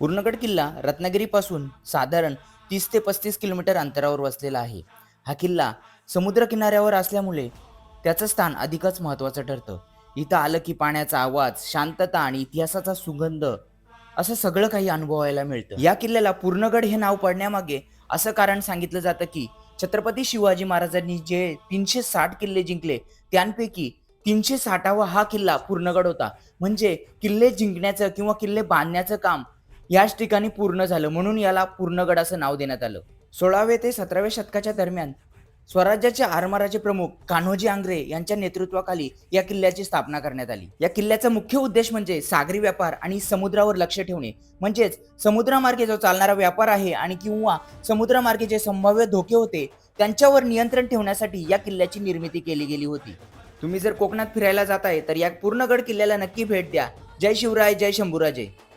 पूर्णगड किल्ला रत्नागिरीपासून साधारण तीस ते पस्तीस किलोमीटर अंतरावर वसलेला आहे. हा किल्ला समुद्रकिनाऱ्यावर असल्यामुळे त्याचं स्थान अधिकच महत्त्वाचं ठरतं. इथं आलं की पाण्याचा आवाज शांतता आणि इतिहासाचा सुगंध असं सगळं काही अनुभवायला मिळतं. या किल्ल्याला पूर्णगड हे नाव पडण्यामागे असं कारण सांगितलं जातं की छत्रपती शिवाजी महाराजांनी जे तीनशे साठ किल्ले जिंकले त्यांपैकी तीनशे साठावा हा किल्ला पूर्णगड होता. म्हणजे किल्ले जिंकण्याचं किंवा किल्ले बांधण्याचं काम याच ठिकाणी पूर्ण झालं म्हणून याला पूर्णगड असं नाव देण्यात आलं. सोळावे ते सतराव्या शतकाच्या दरम्यान स्वराज्याचे आरमाराचे प्रमुख कान्होजी आंग्रे यांच्या नेतृत्वाखाली या किल्ल्याची स्थापना करण्यात आली. या किल्ल्याचा मुख्य उद्देश म्हणजे सागरी व्यापार आणि समुद्रावर लक्ष ठेवणे. म्हणजेच समुद्रामार्गे जो चालणारा व्यापार आहे आणि किंवा समुद्रामार्गे जे संभाव्य धोके होते त्यांच्यावर नियंत्रण ठेवण्यासाठी या किल्ल्याची निर्मिती केली गेली होती. तुम्ही जर कोकणात फिरायला जाताय तर या पूर्णगड किल्ल्याला नक्की भेट द्या. जय शिवराय जय शंभूराजे.